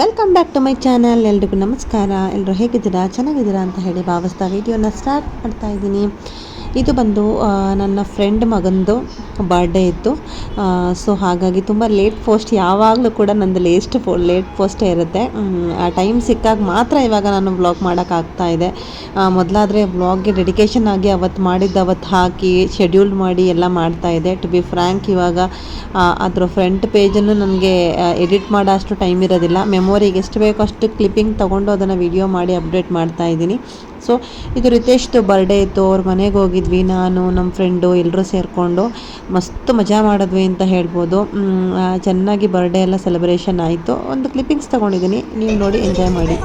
Welcome back to my channel ಎಲ್ರಿಗೂ ನಮಸ್ಕಾರ. ಎಲ್ಲರೂ ಹೇಗಿದ್ದೀರಾ? ಚೆನ್ನಾಗಿದ್ದೀರಾ ಅಂತ ಹೇಳಿ ಭಾವಿಸ್ತಾ ವಿಡಿಯೋನ ಸ್ಟಾರ್ಟ್ ಮಾಡ್ತಾ ಇದ್ದೀನಿ. ಇದು ಬಂದು ನನ್ನ ಫ್ರೆಂಡ್ ಮಗಂದು ಬರ್ಡೇ ಇತ್ತು. ಸೊ ಹಾಗಾಗಿ ತುಂಬ ಲೇಟ್ ಪೋಸ್ಟ್ ಯಾವಾಗಲೂ ಕೂಡ ನಂದು ಲೇಸ್ಟ್ ಪೋ ಲೇಟ್ ಪೋಸ್ಟೇ ಇರುತ್ತೆ. ಆ ಟೈಮ್ ಸಿಕ್ಕಾಗ ಮಾತ್ರ ಇವಾಗ ನಾನು ವ್ಲಾಗ್ ಮಾಡೋಕ್ಕಾಗ್ತಾ ಇದೆ. ಮೊದಲಾದರೆ ವ್ಲಾಗ್ಗೆ ಡೆಡಿಕೇಶನ್ ಆಗಿ ಅವತ್ತು ಮಾಡಿದ್ದು ಅವತ್ತು ಹಾಕಿ ಶೆಡ್ಯೂಲ್ ಮಾಡಿ ಎಲ್ಲ ಮಾಡ್ತಾ ಇದೆ. ಟು ಬಿ ಫ್ರ್ಯಾಂಕ್ ಇವಾಗ ಅದರ ಫ್ರಂಟ್ ಪೇಜನ್ನು ನನಗೆ ಎಡಿಟ್ ಮಾಡೋ ಅಷ್ಟು ಟೈಮ್ ಇರೋದಿಲ್ಲ. ಮೆಮೊರಿಗೆ ಎಷ್ಟು ಬೇಕೋ ಅಷ್ಟು ಕ್ಲಿಪ್ಪಿಂಗ್ ತೊಗೊಂಡು ಅದನ್ನು ವಿಡಿಯೋ ಮಾಡಿ ಅಪ್ಡೇಟ್ ಮಾಡ್ತಾ ಇದ್ದೀನಿ. ಸೊ ಇದು ರಿತೇಶ್ದು ಬರ್ಡೇ ಇತ್ತು. ಅವ್ರ ಮನೆಗೆ ಹೋಗಿದ್ವಿ. ನಾನು ನಮ್ಮ ಫ್ರೆಂಡು ಎಲ್ಲರೂ ಸೇರಿಕೊಂಡು ಮಸ್ತ್ ಮಜಾ ಮಾಡಿದ್ವಿ ಅಂತ ಹೇಳ್ಬೋದು. ಚೆನ್ನಾಗಿ ಬರ್ಡೇ ಎಲ್ಲ ಸೆಲೆಬ್ರೇಷನ್ ಆಯಿತು. ಒಂದು ಕ್ಲಿಪ್ಪಿಂಗ್ಸ್ ತೊಗೊಂಡಿದ್ದೀನಿ ನೀವು ನೋಡಿ ಎಂಜಾಯ್ ಮಾಡಿ.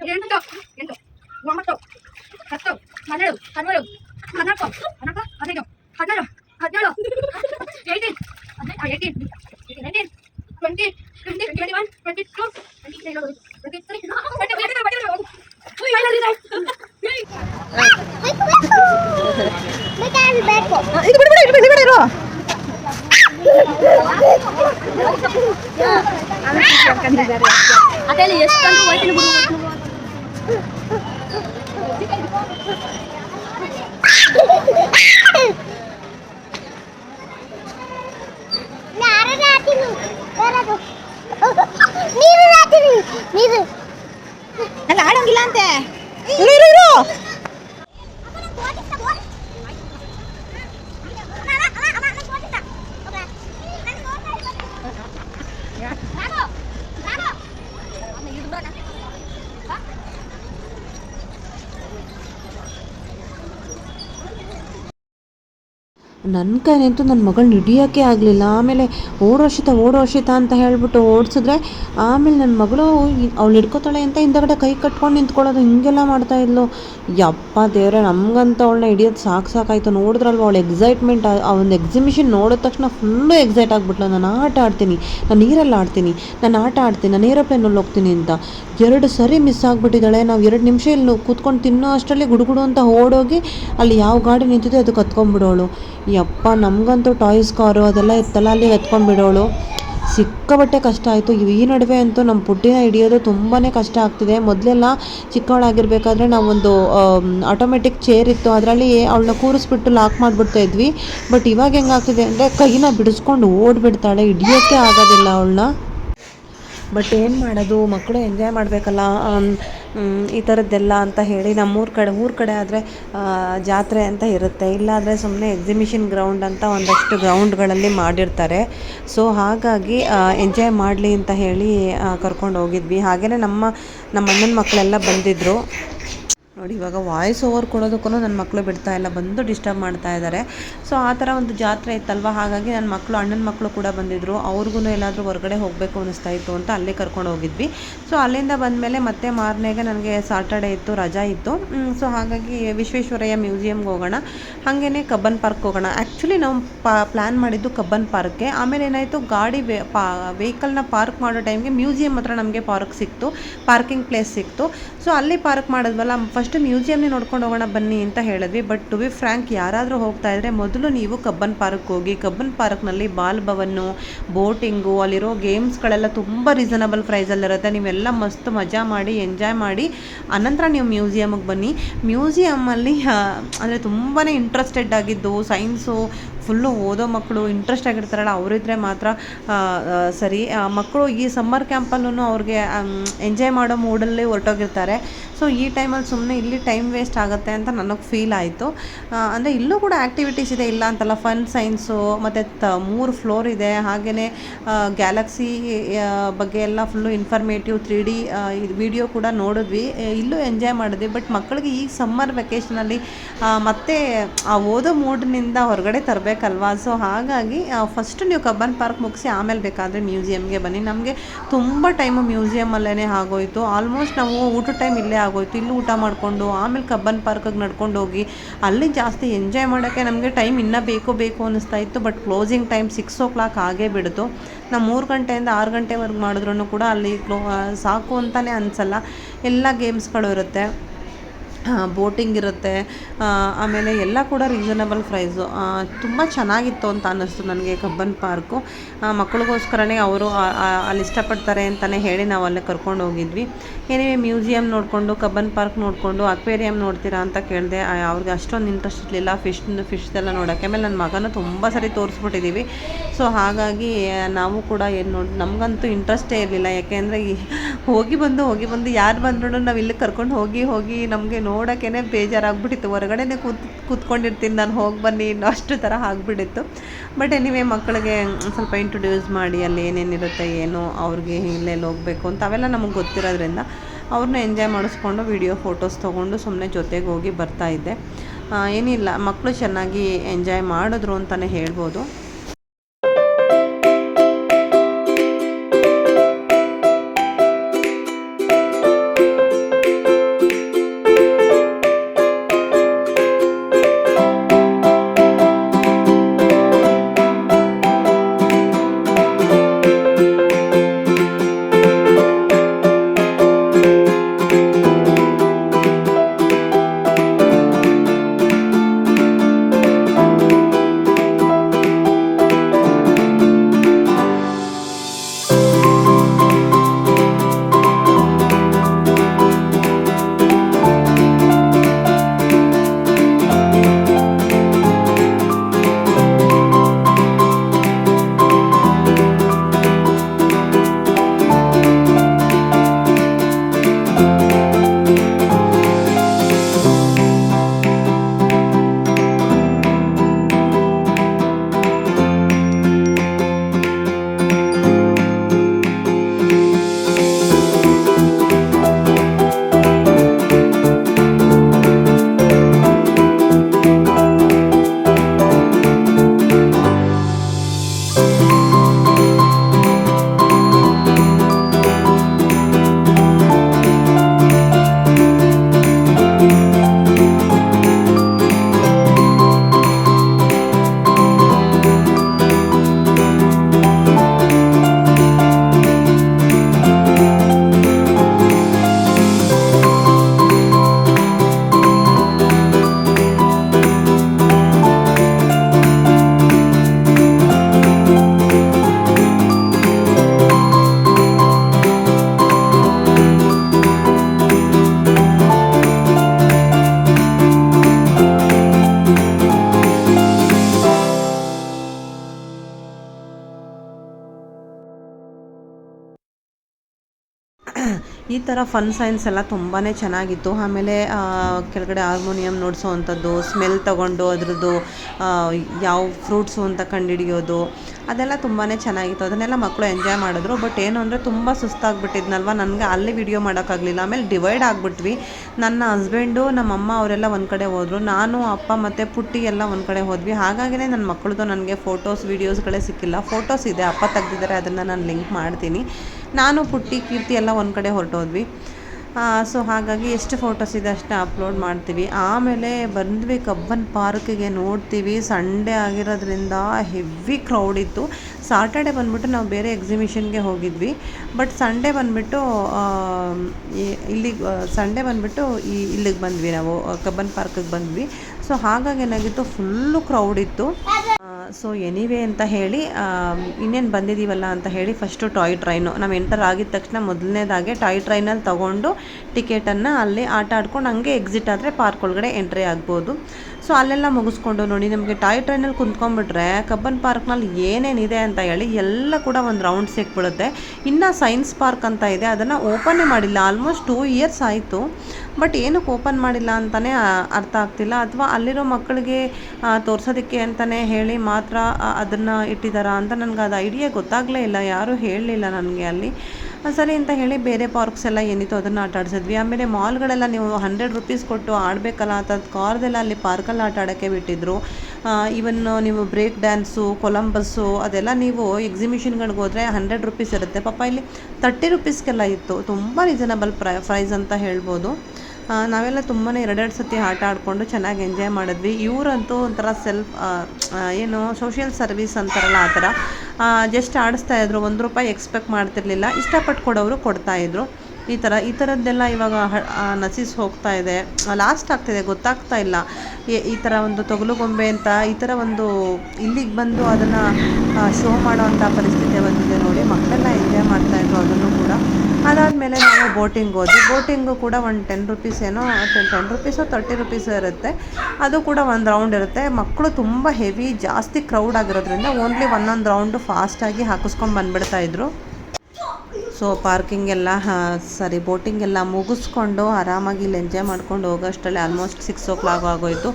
别动，别动。ಅದೆಲ್ಲ ಎಷ್ಟು ಹೋಯ್ತೀನಿ ಬಿಡು ನೀರು ರಾತ್ರಿ ನೀರು ನಂಗೆ ಆಡೋಂಗಿಲ್ಲ ಅಂತೆ ಇರು ಇರು ನನ್ನ ಕೈನಂತೂ ನನ್ನ ಮಗಳನ್ನ ಹಿಡಿಯೋಕ್ಕೆ ಆಗಲಿಲ್ಲ. ಆಮೇಲೆ ಓಡೋರ್ಷಿತ ಓಡೋರ್ಷಿತ ಅಂತ ಹೇಳಿಬಿಟ್ಟು ಓಡಿಸಿದ್ರೆ ಆಮೇಲೆ ನನ್ನ ಮಗಳು ಅವ್ಳು ಹಿಡ್ಕೋತಾಳೆ ಅಂತ ಹಿಂದಗಡೆ ಕೈ ಕಟ್ಕೊಂಡು ನಿಂತ್ಕೊಳ್ಳೋದು ಹೀಗೆಲ್ಲ ಮಾಡ್ತಾ ಇದ್ಲು. ಯಪ್ಪ ದೇವ್ರೆ, ನಮಗಂತ ಅವಳನ್ನ ಹಿಡಿಯೋದು ಸಾಕು ಸಾಕಾಯ್ತು ನೋಡಿದ್ರಲ್ವ ಅವಳು ಎಕ್ಸೈಟ್ಮೆಂಟ್ ಆ ಒಂದು ಎಕ್ಸಿಬಿಷನ್ ನೋಡಿದ ತಕ್ಷಣ ಫುಲ್ಲು ಎಕ್ಸೈಟ್ ಆಗಿಬಿಟ್ಲು. ನಾನು ಆಟ ಆಡ್ತೀನಿ, ನಾನು ನೀರಲ್ಲಿ ಆಡ್ತೀನಿ, ನಾನು ಆಟ ಆಡ್ತೀನಿ, ನಾನು ಏರೋಪ್ಲೇನಲ್ಲಿ ಹೋಗ್ತೀನಿ ಅಂತ. ಎರಡು ಸರಿ ಮಿಸ್ ಆಗಿಬಿಟ್ಟಿದ್ದಾಳೆ. ನಾವು ಎರಡು ನಿಮಿಷ ಇಲ್ಲಿ ಕೂತ್ಕೊಂಡು ತಿನ್ನೋ ಅಷ್ಟರಲ್ಲಿ ಗುಡುಗುಡು ಅಂತ ಓಡೋಗಿ ಅಲ್ಲಿ ಯಾವ ಗಾಡಿ ನಿಂತಿದೆ ಅದಕ್ಕೆ ಹತ್ಕೊಂಡ್ಬಿಡೋಳು ಯಪ್ಪ, ನಮಗಂತೂ ಟಾಯ್ಸ್ ಕಾರು ಅದೆಲ್ಲ ಇತ್ತಲ್ಲ ಅಲ್ಲಿ ಎತ್ಕೊಂಡ್ಬಿಡೋಳು ಸಿಕ್ಕಾಬಟ್ಟೆ ಕಷ್ಟ ಆಯಿತು. ಈ ನಡುವೆ ಅಂತೂ ನಮ್ಮ ಪುಟ್ಟಿನ ಹಿಡಿಯೋದು ತುಂಬಾ ಕಷ್ಟ ಆಗ್ತಿದೆ. ಮೊದಲೆಲ್ಲ ಚಿಕ್ಕವಳಾಗಿರ್ಬೇಕಾದ್ರೆ ನಾವೊಂದು ಆಟೋಮೆಟಿಕ್ ಚೇರ್ ಇತ್ತು. ಅದರಲ್ಲಿ ಅವಳನ್ನ ಕೂರಿಸ್ಬಿಟ್ಟು ಲಾಕ್ ಮಾಡಿಬಿಡ್ತಾ ಇದ್ವಿ. ಬಟ್ ಇವಾಗ ಹೆಂಗಾಗ್ತಿದೆ ಅಂದರೆ ಕೈನ ಬಿಡಿಸ್ಕೊಂಡು ಓಡ್ಬಿಡ್ತಾಳೆ. ಹಿಡಿಯೋಕ್ಕೆ ಆಗೋದಿಲ್ಲ ಅವಳನ್ನ. ಬಟ್ ಏನು ಮಾಡೋದು? ಮಕ್ಕಳು ಎಂಜಾಯ್ ಮಾಡಬೇಕಲ್ಲ? ಈ ಥರದ್ದೆಲ್ಲ ಅಂತ ಹೇಳಿ ನಮ್ಮೂರ ಕಡೆ, ಊರ ಕಡೆ ಆದರೆ ಜಾತ್ರೆ ಅಂತ ಇರುತ್ತೆ. ಇಲ್ಲಾದರೆ ಸುಮ್ಮನೆ ಎಕ್ಸಿಬಿಷನ್ ಗ್ರೌಂಡ್ ಅಂತ ಒಂದಷ್ಟು ಗ್ರೌಂಡ್ಗಳಲ್ಲಿ ಮಾಡಿರ್ತಾರೆ. ಸೊ ಹಾಗಾಗಿ ಎಂಜಾಯ್ ಮಾಡಲಿ ಅಂತ ಹೇಳಿ ಕರ್ಕೊಂಡು ಹೋಗಿದ್ವಿ. ಹಾಗೆಯೇ ನಮ್ಮ ನಮ್ಮ ಅಣ್ಣನ ಮಕ್ಕಳೆಲ್ಲ ಬಂದಿದ್ದರು ನೋಡಿ, ಇವಾಗ ವಾಯ್ಸ್ ಓವರ್ ಕೊಡೋದಕ್ಕೂ ನನ್ನ ಮಕ್ಕಳು ಬಿಡ್ತಾ ಇಲ್ಲ, ಬಂದು ಡಿಸ್ಟರ್ಬ್ ಮಾಡ್ತಾ ಇದ್ದಾರೆ ಸೊ ಆ ಥರ ಒಂದು ಜಾತ್ರೆ ಇತ್ತಲ್ವ? ಹಾಗಾಗಿ ನನ್ನ ಮಕ್ಕಳು ಅಣ್ಣನ ಮಕ್ಕಳು ಕೂಡ ಬಂದಿದ್ದರು ಅವ್ರಿಗೂ ಎಲ್ಲಾದರೂ ಹೊರಗಡೆ ಹೋಗಬೇಕು ಅನ್ನಿಸ್ತಾ ಇತ್ತು ಅಂತ ಅಲ್ಲೇ ಕರ್ಕೊಂಡು ಹೋಗಿದ್ವಿ. ಸೊ ಅಲ್ಲಿಂದ ಬಂದಮೇಲೆ ಮತ್ತೆ ಮಾರನೆಗೆ ನನಗೆ ಸಾಟರ್ಡೆ ಇತ್ತು, ರಜಾ ಇತ್ತು. ಸೊ ಹಾಗಾಗಿ ವಿಶ್ವೇಶ್ವರಯ್ಯ ಮ್ಯೂಸಿಯಮ್ಗೆ ಹೋಗೋಣ. ಹಾಗೆಯೇ ಕಬ್ಬನ್ ಪಾರ್ಕ್ ಹೋಗೋಣ. ಆ್ಯಕ್ಚುಲಿ ನಾವು ಪಾ ಪ್ಲ್ಯಾನ್ ಮಾಡಿದ್ದು ಕಬ್ಬನ್ ಪಾರ್ಕ್ಗೆ ಆಮೇಲೆ ಏನಾಯಿತು, ಗಾಡಿ ವೇ, ಪಾ ವೆಹಿಕಲ್ನ ಪಾರ್ಕ್ ಮಾಡೋ ಟೈಮ್ಗೆ ಮ್ಯೂಸಿಯಮ್ ಹತ್ರ ನಮಗೆ ಪಾರ್ಕ್ ಸಿಕ್ತು. ಪಾರ್ಕಿಂಗ್ ಪ್ಲೇಸ್ ಸಿಕ್ತು. ಸೊ ಅಲ್ಲಿ ಪಾರ್ಕ್ ಮಾಡಿದ್ವಲ್ಲ ಫಸ್ಟ್ ಮ್ಯೂಸಿಯಮ್ನೇ ನೋಡ್ಕೊಂಡು ಹೋಗೋಣ ಬನ್ನಿ ಅಂತ ಹೇಳಿದ್ವಿ. ಬಟ್ ಟು ಬಿ ಫ್ರ್ಯಾಂಕ್ ಯಾರಾದರೂ ಹೋಗ್ತಾ ಇದ್ದರೆ ಮೊದಲು ನೀವು ಕಬ್ಬನ್ ಪಾರ್ಕ್ ಹೋಗಿ, ಕಬ್ಬನ್ ಪಾರ್ಕ್ನಲ್ಲಿ ಬಾಲ್ ಭವನ್ನು ಬೋಟಿಂಗು, ಅಲ್ಲಿರೋ ಗೇಮ್ಸ್ಗಳೆಲ್ಲ ತುಂಬ ರೀಸನಬಲ್ ಪ್ರೈಸಲ್ಲಿರುತ್ತೆ ನೀವೆಲ್ಲ ಮಸ್ತ್ ಮಜಾ ಮಾಡಿ ಎಂಜಾಯ್ ಮಾಡಿ, ಅನಂತರ ನೀವು ಮ್ಯೂಸಿಯಮ್ಗೆ ಬನ್ನಿ. ಮ್ಯೂಸಿಯಮ್ಮಲ್ಲಿ ಅಂದರೆ ತುಂಬಾ ಇಂಟ್ರೆಸ್ಟೆಡ್ ಆಗಿದ್ದು ಸೈನ್ಸು ಫುಲ್ಲು ಓದೋ ಮಕ್ಕಳು ಇಂಟ್ರೆಸ್ಟ್ ಆಗಿರ್ತಾರಲ್ಲ ಅವರಿದ್ರೆ ಮಾತ್ರ ಸರಿ. ಮಕ್ಕಳು ಈ ಸಮ್ಮರ್ ಕ್ಯಾಂಪಲ್ಲೂ ಅವ್ರಿಗೆ ಎಂಜಾಯ್ ಮಾಡೋ ಮೂಡಲ್ಲಿ ಹೊರಟೋಗಿರ್ತಾರೆ. ಸೊ ಈ ಟೈಮಲ್ಲಿ ಸುಮ್ಮನೆ ಇಲ್ಲಿ ಟೈಮ್ ವೇಸ್ಟ್ ಆಗುತ್ತೆ ಅಂತ ನನಗೆ ಫೀಲ್ ಆಯಿತು. ಅಂದರೆ ಇಲ್ಲೂ ಕೂಡ ಆ್ಯಕ್ಟಿವಿಟೀಸ್ ಇದೆ, ಇಲ್ಲ ಅಂತಲ್ಲ ಫನ್ ಸೈನ್ಸು ಮತ್ತು ತ, ಮೂರು ಫ್ಲೋರ್ ಇದೆ. ಹಾಗೆಯೇ ಗ್ಯಾಲಕ್ಸಿ ಬಗ್ಗೆ ಎಲ್ಲ full informative three D video ಕೂಡ ನೋಡಿದ್ವಿ. ಇಲ್ಲೂ ಎಂಜಾಯ್ ಮಾಡಿದ್ವಿ. ಬಟ್ ಮಕ್ಕಳಿಗೆ ಈ ಸಮ್ಮರ್ ವೆಕೇಷನಲ್ಲಿ ಮತ್ತೆ ಆ ಓದೋ ಮೂಡ್ನಿಂದ ಹೊರಗಡೆ ತರಬೇಕಲ್ವಾ ಸೊ ಹಾಗಾಗಿ ಫಸ್ಟ್ ನೀವು ಕಬ್ಬನ್ ಪಾರ್ಕ್ ಮುಗಿಸಿ ಆಮೇಲೆ ಬೇಕಾದರೆ ಮ್ಯೂಸಿಯಮ್ಗೆ ಬನ್ನಿ. ನಮಗೆ ತುಂಬ ಟೈಮು ಮ್ಯೂಸಿಯಮಲ್ಲೇ ಆಗೋಯ್ತು. ಆಲ್ಮೋಸ್ಟ್ ನಾವು ಊಟ ಟೈಮ್ ಇಲ್ಲೇ ಆಗೋಯ್ತು. ಇಲ್ಲಿ ಊಟ ಮಾಡಿಕೊಂಡು, ಆಮೇಲೆ ಕಬ್ಬನ್ ಪಾರ್ಕಿಗೆ ನಡ್ಕೊಂಡು ಹೋಗಿ, ಅಲ್ಲಿ ಜಾಸ್ತಿ ಎಂಜಾಯ್ ಮಾಡೋಕ್ಕೆ ನಮಗೆ ಟೈಮ್ ಇನ್ನೂ ಬೇಕು ಬೇಕು ಅನ್ನಿಸ್ತಾ ಇತ್ತು. But closing time six o'clock ಆಗೇ ಬಿಡ್ತು. ನಾವು ಮೂರು ಗಂಟೆಯಿಂದ ಆರು ಗಂಟೆವರೆಗೆ ಮಾಡಿದ್ರೂ ಕೂಡ ಅಲ್ಲಿ ಕ್ಲೋ ಸಾಕು ಅಂತಲೇ ಅನಿಸಲ್ಲ. ಎಲ್ಲ ಗೇಮ್ಸ್ಗಳು ಇರುತ್ತೆ. ಬೋಟಿಂಗ್ ಇರುತ್ತೆ. ಆಮೇಲೆ ಎಲ್ಲ ಕೂಡ ರೀಸನಬಲ್ ಪ್ರೈಸು ತುಂಬ ಚೆನ್ನಾಗಿತ್ತು ಅಂತ ಅನ್ನಿಸ್ತು ನನಗೆ ಕಬ್ಬನ್ ಪಾರ್ಕು ಮಕ್ಕಳಿಗೋಸ್ಕರನೇ ಅವರು ಅಲ್ಲಿ ಇಷ್ಟಪಡ್ತಾರೆ ಅಂತಲೇ ಹೇಳಿ ನಾವು ಅಲ್ಲೇ ಕರ್ಕೊಂಡು ಹೋಗಿದ್ವಿ. ಏನಿವೆ ಮ್ಯೂಸಿಯಮ್ ನೋಡಿಕೊಂಡು, ಕಬ್ಬನ್ ಪಾರ್ಕ್ ನೋಡಿಕೊಂಡು ಅಕ್ವೇರಿಯಂ ನೋಡ್ತೀರಾ ಅಂತ ಕೇಳಿದೆ ಅವ್ರಿಗೆ ಅಷ್ಟೊಂದು ಇಂಟ್ರೆಸ್ಟ್ ಇರಲಿಲ್ಲ. ಫಿಶ್ ಫಿಶ್ದೆಲ್ಲ ನೋಡೋಕ್ಕೆ. ಆಮೇಲೆ ನನ್ನ ಮಗನ ತುಂಬ ಸರಿ ತೋರಿಸ್ಬಿಟ್ಟಿದ್ದೀವಿ ಸೊ ಹಾಗಾಗಿ ನಾವು ಕೂಡ ಏನು ನೋಡಿ, ನಮಗಂತೂ ಇಂಟ್ರೆಸ್ಟೇ ಇರಲಿಲ್ಲ. ಯಾಕೆಂದರೆ ಹೋಗಿ ಬಂದು ಹೋಗಿ ಬಂದು ಯಾರು ಬಂದ್ರೂ ನಾವು ಇಲ್ಲಿ ಕರ್ಕೊಂಡು ಹೋಗಿ ಹೋಗಿ ನಮಗೆ ನೋಡೋಕ್ಕೇ ಬೇಜಾರಾಗ್ಬಿಟ್ಟಿತ್ತು. ಹೊರಗಡೆನೇ ಕೂತ್, ಕೂತ್ಕೊಂಡಿರ್ತೀನಿ. ನಾನು ಹೋಗಿ ಬನ್ನಿ. ಇನ್ನೂ ಅಷ್ಟು ಥರ ಆಗಿಬಿಟ್ಟಿತ್ತು. ಬಟ್ ಎನಿವೆ ಮಕ್ಕಳಿಗೆ ಸ್ವಲ್ಪ ಇಂಟ್ರೊಡ್ಯೂಸ್ ಮಾಡಿ, ಅಲ್ಲಿ ಏನೇನಿರುತ್ತೆ, ಏನು, ಅವ್ರಿಗೆ ಇಲ್ಲೆಲ್ಲಿ ಹೋಗಬೇಕು ಅಂತ ಅವೆಲ್ಲ ನಮಗೆ ಗೊತ್ತಿರೋದ್ರಿಂದ ಅವ್ರನ್ನ ಎಂಜಾಯ್ ಮಾಡಿಸ್ಕೊಂಡು ವಿಡಿಯೋ ಫೋಟೋಸ್ ತೊಗೊಂಡು ಸುಮ್ಮನೆ ಜೊತೆಗೆ ಹೋಗಿ ಬರ್ತಾ ಇದ್ದೆ. ಏನಿಲ್ಲ. ಮಕ್ಕಳು ಚೆನ್ನಾಗಿ ಎಂಜಾಯ್ ಮಾಡಿದ್ರು ಅಂತಲೇ ಹೇಳ್ಬೋದು. ಈ ಥರ ಫನ್ ಸೈನ್ಸ್ ಎಲ್ಲ ತುಂಬಾ ಚೆನ್ನಾಗಿತ್ತು. ಆಮೇಲೆ ಕೆಳಗಡೆ ಹಾರ್ಮೋನಿಯಂ ನುಡ್ಸೋವಂಥದ್ದು, ಸ್ಮೆಲ್ ತಗೊಂಡು ಅದರದ್ದು ಯಾವ ಫ್ರೂಟ್ಸು ಅಂತ ಕಂಡುಹಿಡಿಯೋದು ಅದೆಲ್ಲ ತುಂಬಾ ಚೆನ್ನಾಗಿತ್ತು. ಅದನ್ನೆಲ್ಲ ಮಕ್ಕಳು ಎಂಜಾಯ್ ಮಾಡಿದ್ರು. ಬಟ್ ಏನು ಅಂದರೆ ತುಂಬ ಸುಸ್ತಾಗ್ಬಿಟ್ಟಿದ್ನಲ್ವ? ನನಗೆ ಅಲ್ಲಿ ವಿಡಿಯೋ ಮಾಡೋಕ್ಕಾಗಲಿಲ್ಲ. ಆಮೇಲೆ ಡಿವೈಡ್ ಆಗಿಬಿಟ್ವಿ. ನನ್ನ ಹಸ್ಬೆಂಡು, ನಮ್ಮ ಅಮ್ಮ ಅವರೆಲ್ಲ ಒಂದು ಕಡೆ ಹೋದರು. ನಾನು, ಅಪ್ಪ ಮತ್ತು ಪುಟ್ಟಿ ಎಲ್ಲ ಒಂದು ಕಡೆ ಹೋದ್ವಿ. ಹಾಗಾಗಿನೇ ನನ್ನ ಮಕ್ಕಳದು ನನಗೆ ಫೋಟೋಸ್, ವೀಡಿಯೋಸ್ಗಳೇ ಸಿಕ್ಕಿಲ್ಲ. ಫೋಟೋಸ್ ಇದೆ. ಅಪ್ಪ ತೆಗ್ದಿದ್ದಾರೆ. ಅದನ್ನು ನಾನು ಲಿಂಕ್ ಮಾಡ್ತೀನಿ. ನಾನು ಪುಟ್ಟಿ ಕೀರ್ತಿ ಎಲ್ಲ ಒಂದು ಕಡೆ ಹೊರಟೋದ್ವಿ. ಸೊ ಹಾಗಾಗಿ ಎಷ್ಟು ಫೋಟೋಸ್ ಇದೆ ಅಷ್ಟೇ ಅಪ್ಲೋಡ್ ಮಾಡ್ತೀವಿ. ಆಮೇಲೆ ಬಂದ್ವಿ ಕಬ್ಬನ್ ಪಾರ್ಕಿಗೆ ನೋಡ್ತೀವಿ. ಸಂಡೇ ಆಗಿರೋದ್ರಿಂದ ಹೆವಿ ಕ್ರೌಡ್ ಇತ್ತು. ಸಾಟರ್ಡೆ ಬಂದ್ಬಿಟ್ಟು ನಾವು ಬೇರೆ ಎಕ್ಸಿಬಿಷನ್ಗೆ ಹೋಗಿದ್ವಿ. ಬಟ್ ಸಂಡೇ ಬಂದ್ಬಿಟ್ಟು ಇಲ್ಲಿ ಸಂಡೇ ಬಂದ್ಬಿಟ್ಟು ಈ ಇಲ್ಲಿಗೆ ಬಂದ್ವಿ ನಾವು ಕಬ್ಬನ್ ಪಾರ್ಕಿಗೆ ಬಂದ್ವಿ. ಸೊ ಹಾಗಾಗಿ ಏನಾಗಿತ್ತು ಫುಲ್ಲು ಕ್ರೌಡ್ ಇತ್ತು. ಸೊ ಎನಿವೆ ಅಂತ ಹೇಳಿ ಇನ್ನೇನು ಬಂದಿದ್ದೀವಲ್ಲ ಅಂತ ಹೇಳಿ ಫಸ್ಟು ಟಾಯ್ ಟ್ರೈನು ನಾವು ಎಂಟರ್ ಆಗಿದ ತಕ್ಷಣ ಮೊದಲನೇದಾಗೆ ಟಾಯ್ ಟ್ರೈನಲ್ಲಿ ತೊಗೊಂಡು ಟಿಕೆಟನ್ನು ಅಲ್ಲಿ ಆಟ ಆಡ್ಕೊಂಡು ಹಂಗೆ ಎಕ್ಸಿಟ್ ಆದರೆ ಪಾರ್ಕ್ ಒಳಗಡೆ ಎಂಟ್ರಿ ಆಗ್ಬೋದು. ಸೊ ಅಲ್ಲೆಲ್ಲ ಮುಗಿಸ್ಕೊಂಡು ನೋಡಿ, ನಮಗೆ ಟಾಯ್ ಟ್ರೈನಲ್ಲಿ ಕುಂತ್ಕೊಂಡ್ಬಿಟ್ರೆ ಕಬ್ಬನ್ ಪಾರ್ಕ್ನಲ್ಲಿ ಏನೇನಿದೆ ಅಂತ ಹೇಳಿ ಎಲ್ಲ ಕೂಡ ಒಂದು ರೌಂಡ್ ಸಿಕ್ಬಿಡುತ್ತೆ. ಇನ್ನು ಸೈನ್ಸ್ ಪಾರ್ಕ್ ಅಂತ ಇದೆ, ಅದನ್ನು ಓಪನ್ನೇ ಮಾಡಿಲ್ಲ. ಆಲ್ಮೋಸ್ಟ್ ಟೂ ಇಯರ್ಸ್ ಆಯಿತು. ಬಟ್ ಏನಕ್ಕೆ ಓಪನ್ ಮಾಡಿಲ್ಲ ಅಂತಲೇ ಅರ್ಥ ಆಗ್ತಿಲ್ಲ. ಅಥವಾ ಅಲ್ಲಿರೋ ಮಕ್ಕಳಿಗೆ ತೋರಿಸೋದಕ್ಕೆ ಅಂತಲೇ ಹೇಳಿ ಮಾತ್ರ ಅದನ್ನು ಇಟ್ಟಿದ್ದಾರಾ ಅಂತ ನನಗೆ ಅದು ಐಡಿಯಾ ಗೊತ್ತಾಗಲೇ ಇಲ್ಲ. ಯಾರೂ ಹೇಳಲಿಲ್ಲ ನನಗೆ ಅಲ್ಲಿ. ಸರಿ ಅಂತ ಹೇಳಿ ಬೇರೆ ಪಾರ್ಕ್ಸ್ ಎಲ್ಲ ಏನಿತ್ತು ಅದನ್ನು ಆಟ ಆಡಿಸಿದ್ವಿ. ಆಮೇಲೆ ಮಾಲ್ಗಳೆಲ್ಲ ನೀವು ಹಂಡ್ರೆಡ್ ರುಪೀಸ್ ಕೊಟ್ಟು ಆಡಬೇಕಲ್ಲ ಅಂತ ಕಾರ್ದೆಲ್ಲ ಅಲ್ಲಿ ಪಾರ್ಕಲ್ಲಿ ಆಟ ಆಡೋಕ್ಕೆ ಬಿಟ್ಟಿದ್ರು. ಈವನ್ ನೀವು ಬ್ರೇಕ್ ಡ್ಯಾನ್ಸು ಕೊಲಂಬಸ್ಸು ಅದೆಲ್ಲ ನೀವು ಎಕ್ಸಿಬಿಷನ್ಗಳಿಗೆ ಹೋದರೆ ಹಂಡ್ರೆಡ್ ರುಪೀಸ್ ಇರುತ್ತೆ. ಪಾಪ ಇಲ್ಲಿ ತರ್ಟಿ ರುಪೀಸ್ಗೆಲ್ಲ ಇತ್ತು. ತುಂಬ ರೀಸನಬಲ್ ಪ್ರೈ ಪ್ರೈಸ್ ಅಂತ ಹೇಳ್ಬೋದು. ನಾವೆಲ್ಲ ತುಂಬಾ ಎರಡೆರಡು ಸತಿ ಆಟ ಆಡಿಕೊಂಡು ಚೆನ್ನಾಗಿ ಎಂಜಾಯ್ ಮಾಡಿದ್ವಿ. ಇವರಂತೂ ಒಂಥರ ಸೆಲ್ಫ್ ಏನು ಸೋಷಿಯಲ್ ಸರ್ವಿಸ್ ಅಂತಾರಲ್ಲ ಆ ಥರ. ಜಸ್ಟ್ ಆಡಿಸ್ತಾ ಇದ್ರು. ಒಂದು ರೂಪಾಯಿ ಎಕ್ಸ್ಪೆಕ್ಟ್ ಮಾಡ್ತಿರ್ಲಿಲ್ಲ. ಇಷ್ಟಪಟ್ಟು ಕೊಡೋರು ಕೊಡ್ತಾಯಿದ್ರು ಈ ಥರ, ಈ ಥರದ್ದೆಲ್ಲ ಇವಾಗ ನಸಿಸ್ ಹೋಗ್ತಾ ಇದೆ. ಲಾಸ್ಟ್ ಆಗ್ತಿದೆ. ಗೊತ್ತಾಗ್ತಾ ಇಲ್ಲ. ಈ- ಥರ ಒಂದು ತೊಗಲು ಗೊಂಬೆ ಅಂತ, ಈ ಥರ ಒಂದು ಇಲ್ಲಿಗೆ ಬಂದು ಅದನ್ನು ಶೋ ಮಾಡೋವಂಥ ಪರಿಸ್ಥಿತಿ ಬಂದಿದೆ ನೋಡಿ ಮಕ್ಕಳೆಲ್ಲ ಎಂಜಾಯ್ ಮಾಡ್ತಾಯಿದ್ರು ಅದನ್ನು ಕೂಡ ಅದಾದಮೇಲೆ ನಾವು ಬೋಟಿಂಗ್ ಹೋದ್ವಿ ಬೋಟಿಂಗು ಕೂಡ ಒಂದು ಟೆನ್ ರುಪೀಸ್ ಏನೋ ಟೆನ್ ರುಪೀಸು ತರ್ಟಿ ರುಪೀಸು ಇರುತ್ತೆ. ಅದು ಕೂಡ ಒಂದು ರೌಂಡ್ ಇರುತ್ತೆ. ಮಕ್ಕಳು ತುಂಬ ಹೆವಿ ಜಾಸ್ತಿ ಕ್ರೌಡ್ ಆಗಿರೋದ್ರಿಂದ ಓನ್ಲಿ ಒಂದೊಂದು ರೌಂಡು ಫಾಸ್ಟಾಗಿ ಹಾಕಿಸ್ಕೊಂಡು ಬಂದುಬಿಡ್ತಾ ಇದ್ರು. ಸೊ ಪಾರ್ಕಿಂಗ್ ಎಲ್ಲ ಸಾರಿ ಬೋಟಿಂಗ್ ಎಲ್ಲ ಮುಗಿಸ್ಕೊಂಡು ಆರಾಮಾಗಿ ಇಲ್ಲಿ ಎಂಜಾಯ್ ಮಾಡ್ಕೊಂಡು ಹೋಗೋಷ್ಟರಲ್ಲಿ ಆಲ್ಮೋಸ್ಟ್ ಸಿಕ್ಸ್ ಓ ಕ್ಲಾಕ್ ಆಗೋಯಿತು.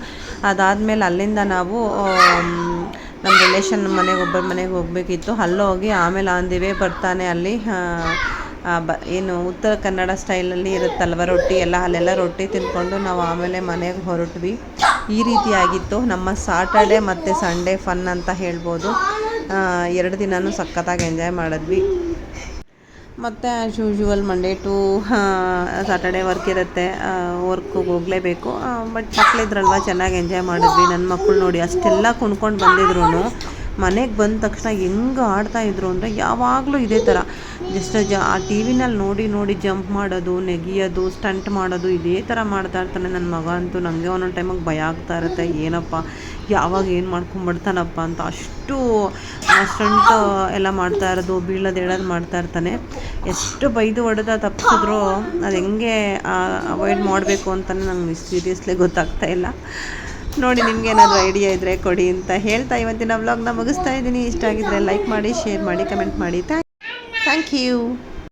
ಅದಾದಮೇಲೆ ಅಲ್ಲಿಂದ ನಾವು ನಮ್ಮ ರಿಲೇಷನ್ ಮನೆಗೆ ಒಬ್ಬರ ಮನೆಗೆ ಹೋಗಬೇಕಿತ್ತು. ಅಲ್ಲೋಗಿ ಆಮೇಲೆ ಆನ್ ದಿ ವೇ ಬರ್ತಾನೆ ಅಲ್ಲಿ ಬ, ಏನು ಉತ್ತರ ಕನ್ನಡ ಸ್ಟೈಲಲ್ಲಿ ಇರುತ್ತಲ್ವ ರೊಟ್ಟಿ ಎಲ್ಲ, ಅಲ್ಲೆಲ್ಲ ರೊಟ್ಟಿ ತಿಂದ್ಕೊಂಡು ನಾವು ಆಮೇಲೆ ಮನೆಗೆ ಹೊರಟ್ವಿ. ಈ ರೀತಿಯಾಗಿತ್ತು ನಮ್ಮ ಸಾಟರ್ಡೆ ಮತ್ತು ಸಂಡೇ ಫನ್ ಅಂತ ಹೇಳ್ಬೋದು. ಎರಡು ದಿನವೂ ಸಖತ್ತಾಗಿ ಎಂಜಾಯ್ ಮಾಡಿದ್ವಿ. ಮತ್ತು as usual Monday to Saturday work ಇರುತ್ತೆ. ವರ್ಕಿಗೆ ಹೋಗಲೇಬೇಕು. ಬಟ್ ಮಕ್ಕಳಿದ್ರಲ್ವ ಚೆನ್ನಾಗಿ ಎಂಜಾಯ್ ಮಾಡಿದ್ವಿ. ನನ್ನ ಮಕ್ಕಳು ನೋಡಿ ಅಷ್ಟೆಲ್ಲ ಕುಣ್ಕೊಂಡು ಬಂದಿದ್ರು ಮನೆಗೆ ಬಂದ ತಕ್ಷಣ ಹೆಂಗೆ ಆಡ್ತಾ ಇದ್ರು ಅಂದರೆ ಯಾವಾಗಲೂ ಇದೇ ಥರ ಜಸ್ಟ್ ಜ, ಆ ಟಿ ವಿನಲ್ಲಿ ನೋಡಿ ನೋಡಿ ಜಂಪ್ ಮಾಡೋದು, ನೆಗೆಯೋದು, ಸ್ಟಂಟ್ ಮಾಡೋದು, ಇದೇ ಥರ ಮಾಡ್ತಾ ಇರ್ತಾನೆ ನನ್ನ ಮಗ ಅಂತೂ. ನನಗೆ ಒಂದೊಂದು ಟೈಮಿಗೆ ಭಯ ಆಗ್ತಾ ಇರುತ್ತೆ. ಏನಪ್ಪ, ಯಾವಾಗ ಏನು ಮಾಡ್ಕೊಂಬಿಡ್ತಾನಪ್ಪ ಅಂತ. ಅಷ್ಟು ಸ್ಟಂಟ್ ಎಲ್ಲ ಮಾಡ್ತಾ ಇರೋದು, ಬೀಳೋದು ಹೇಳೋದು ಮಾಡ್ತಾ ಇರ್ತಾನೆ. ಎಷ್ಟು ಬೈದು ಹೊಡೆದ ತಪ್ಪಿಸಿದ್ರು ಅದು ಹೆಂಗೆ ಅವಾಯ್ಡ್ ಮಾಡಬೇಕು ಅಂತಲೇ ನಂಗೆ ಸೀರಿಯಸ್ಲಿ ಗೊತ್ತಾಗ್ತಾ ಇಲ್ಲ. ನೋಡಿ, ನಿಮ್ಗೆ ಏನಾದರೂ ಐಡಿಯಾ ಇದ್ದರೆ ಕೊಡಿ ಅಂತ ಹೇಳ್ತಾ ಇವತ್ತಿನ ವ್ಲಾಗ್ನ ಮುಗಿಸ್ತಾ ಇದ್ದೀನಿ. ಇಷ್ಟ ಆಗಿದ್ರೆ ಲೈಕ್ ಮಾಡಿ ಶೇರ್ ಮಾಡಿ ಕಮೆಂಟ್ ಮಾಡಿ. Thank thank you